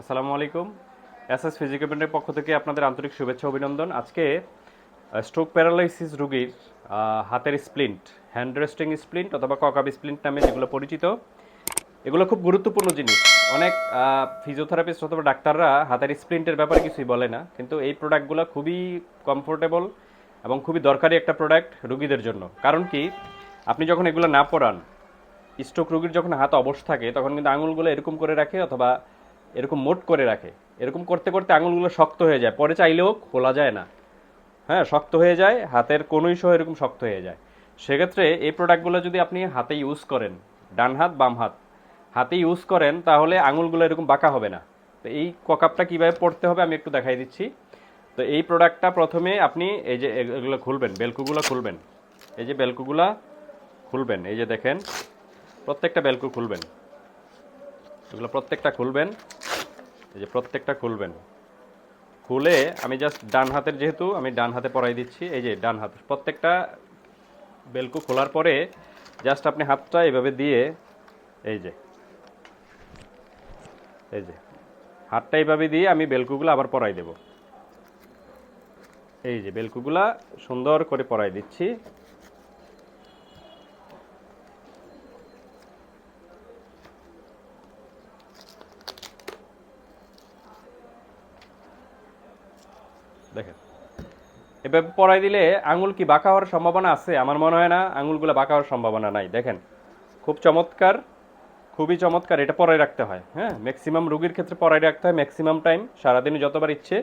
আসসালামু আলাইকুম। S S ফিজিক্যামেন্টের পক্ষ থেকে আপনাদের আন্তরিক শুভেচ্ছা, অভিনন্দন। আজকে স্ট্রোক প্যারালাইসিস রুগীর হাতের স্প্লিন্ট হ্যান্ড রেস্টিং স্প্লিন্ট অথবা ককাব স্প্লিন্ট নামে যেগুলো পরিচিত, এগুলো খুব গুরুত্বপূর্ণ জিনিস। অনেক ফিজিওথেরাপিস্ট অথবা ডাক্তাররা হাতের স্প্লিন্টের ব্যাপারে কিছুই বলে না, কিন্তু এই প্রোডাক্টগুলো খুবই কমফোর্টেবল এবং খুবই দরকারি একটা প্রোডাক্ট রুগীদের জন্য। কারণ কি, আপনি যখন এগুলো না পরান স্ট্রোক রুগীর যখন হাত অবশ থাকে, তখন কিন্তু আঙুলগুলো এরকম করে রাখে অথবা এরকম মোট করে রাখে। এরকম করতে করতে আঙুলগুলো শক্ত হয়ে যায়। পরে চাইলেও খোলা যায় না। হ্যাঁ শক্ত হয়ে যায়, হাতের কোনোই সহ এরকম শক্ত হয়ে যায়। সেক্ষেত্রে এই প্রোডাক্টগুলো যদি আপনি হাতে ইউজ করেন, ডান হাত, বাম হাত, হাতে ইউজ করেন, তাহলে আঙুলগুলো এরকম বাঁকা হবে না। তো এই ককাপটা কীভাবে পড়তে হবে আমি একটু দেখাই দিচ্ছি। তো এই প্রোডাক্টটা প্রথমে আপনি এই যে এগুলো খুলবেন বেলকুগুলো খুলবেন। এই যে বেলকুগুলা খুলবেন, এই যে দেখেন, প্রত্যেকটা বেলকু খুলবেন। এগুলো প্রত্যেকটা খুলবেন। এই যে প্রত্যেকটা খুলবেন। খুলে আমি জাস্ট ডান হাতের যেহেতু, আমি ডান হাতে পরাই দিচ্ছি। এই যে ডান হাত, প্রত্যেকটা বেলকু খোলার পরে জাস্ট আপনি হাতটা এভাবে দিয়ে, এই যে এই যে, হাতটা এইভাবে দিয়ে আমি বেলকুগুলো আবার পরাই দেব। এই যে বেলকুগুলা সুন্দর করে পরাই দিচ্ছি। দেখেন। এভাবে পরাই দিলে আঙুল কি বাঁকা হওয়ার সম্ভাবনা আছে? আমার মনে হয় না, আঙুলগুলো বাঁকা হওয়ার সম্ভাবনা নাই। দেখেন, খুব চমৎকার, খুবই চমৎকার, এটা পরাই রাখতে হয়। হ্যাঁ ম্যাক্সিমাম রুগীর ক্ষেত্রে পরাই রাখতে হয় ম্যাক্সিমাম টাইম সারাদিনে যতবার ইচ্ছে,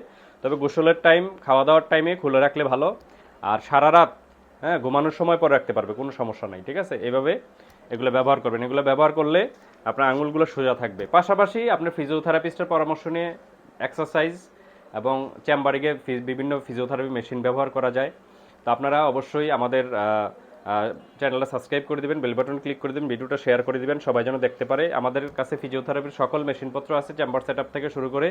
তবে গোসলের টাইম খাওয়া দাওয়ার টাইমে খুলে রাখলে ভালো। আর সারা রাত হ্যাঁ ঘুমানোর সময় পরে রাখতে পারবে, কোনো সমস্যা নাই, ঠিক আছে? এভাবে এগুলো ব্যবহার করবেন। এগুলো ব্যবহার করলে আপনার আঙুলগুলো সোজা থাকবে। পাশাপাশি আপনার ফিজিওথেরাপিস্টের পরামর্শ নিয়ে এক্সারসাইজ এবং চেম্বারে গিয়ে বিভিন্ন ফিজিওথেরাপি মেশিন ব্যবহার করা যায়। তো আপনারা অবশ্যই আমাদের চ্যানেলটা সাবস্ক্রাইব করে দেবেন বেল বাটন ক্লিক করে দিবেন, ভিডিওটা শেয়ার করে দিবেন, সবাই যেন দেখতে পারে। আমাদের কাছে ফিজিওথেরাপির সকল মেশিনপত্র আছে চেম্বার সেট থেকে শুরু করে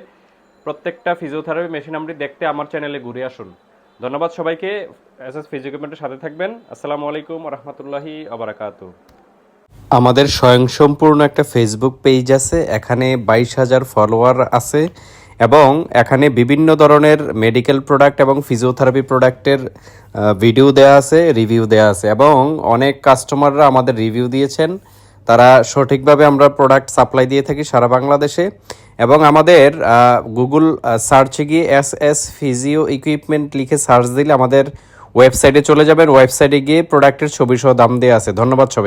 প্রত্যেকটা ফিজিওথেরাপি মেশিন আপনি দেখতে আমার চ্যানেলে ঘুরে আসুন। ধন্যবাদ সবাইকে। এস এস ফিজিওকমেন্টের সাথে থাকবেন। আসসালামু আলাইকুম রহমতুল্লাহি আবরাকাতু আমাদের স্বয়ংসম্পূর্ণ একটা ফেসবুক পেজ আছে, এখানে বাইশ হাজার ফলোয়ার আছে। এবং এখানে বিভিন্ন ধরনের মেডিকেল প্রোডাক্ট এবং ফিজিওথেরাপি প্রোডাক্টের ভিডিও দেওয়া আছে রিভিউ দেওয়া আছে এবং অনেক কাস্টমাররা আমাদের রিভিউ দিয়েছেন। তারা সঠিকভাবে আমরা প্রোডাক্ট সাপ্লাই দিয়ে থাকি সারা বাংলাদেশে এবং আমাদের গুগল সার্চে গিয়ে এস এস ফিজিও ইকুইপমেন্ট লিখে সার্চ দিলে আমাদের ওয়েবসাইটে চলে যাবেন। ওয়েবসাইটে গিয়ে প্রোডাক্টের ছবি সহ দাম দেওয়া আছে। ধন্যবাদ সবাই।